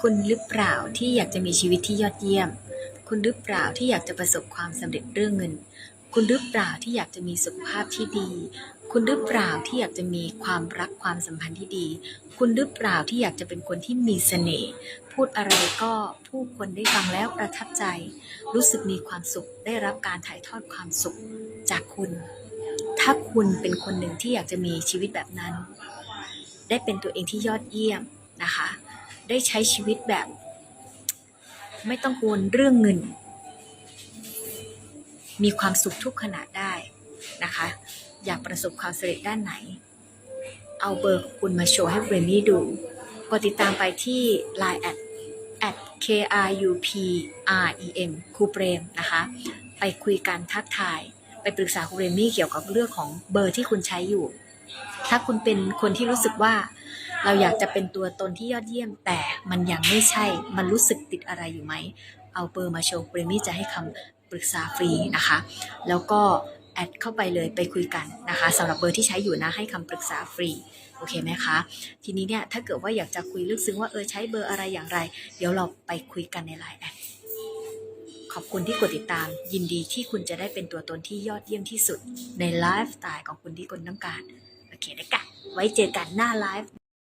คุณหรือเปล่าที่อยากจะมีชีวิตที่ยอดเยี่ยม คุณหรือเปล่าที่อยากจะประสบความสำเร็จเรื่องเงิน คุณหรือเปล่าที่อยากจะมีสุขภาพที่ดี คุณหรือเปล่าที่อยากจะมีความรักความสัมพันธ์ที่ดี คุณหรือเปล่าที่อยากจะเป็นคนที่มีเสน่ห์ พูดอะไรก็ผู้คนได้ฟังแล้วประทับใจ รู้สึกมีความสุข ได้รับการถ่ายทอดความสุขจากคุณ ถ้าคุณเป็นคนหนึ่งที่อยากจะมีชีวิตแบบนั้น ได้เป็นตัวเองที่ยอดเยี่ยมนะคะ ได้ใช้ชีวิตแบบ ไม่ต้องกังวลเรื่องเงิน มีความสุขทุกขณะได้นะคะ อยากประสบความสำเร็จด้านไหน เอาเบอร์ของคุณมาโชว์ให้เรนนี่ดูกดติดตามไปที่ Line แอด at k r u p r e m ครูเปรมนะคะ ไปคุยกันทักทาย ไปปรึกษาครูเรนนี่เกี่ยวกับเรื่องของเบอร์ที่คุณใช้อยู่ ถ้าคุณเป็นคนที่รู้สึกว่า เราอยากจะเป็นตัวตนที่ยอดเยี่ยม แต่มันยังไม่ใช่ มันรู้สึกติดอะไรอยู่ไหม เอาเบอร์มาโชว์เรมี่จะให้คำปรึกษาฟรีนะคะ แล้วก็แอดเข้าไปเลยไปคุยกันนะคะสำหรับเบอร์ที่ใช้อยู่นะให้คำปรึกษาฟรีโอเคไหมคะ ทีนี้เนี่ยถ้าเกิดว่าอยากจะคุยลึกซึ้งว่าเออใช้เบอร์อะไรอย่างไร เดี๋ยวเราไปคุยกันในไลน์แอดขอบคุณที่กดติดตาม ยินดีที่คุณจะได้เป็นตัวตนที่ยอดเยี่ยมที่สุดในไลฟ์สไตล์ของคุณที่คุณต้องการ โอเคได้กะไว้เจอกันหน้าไลฟ์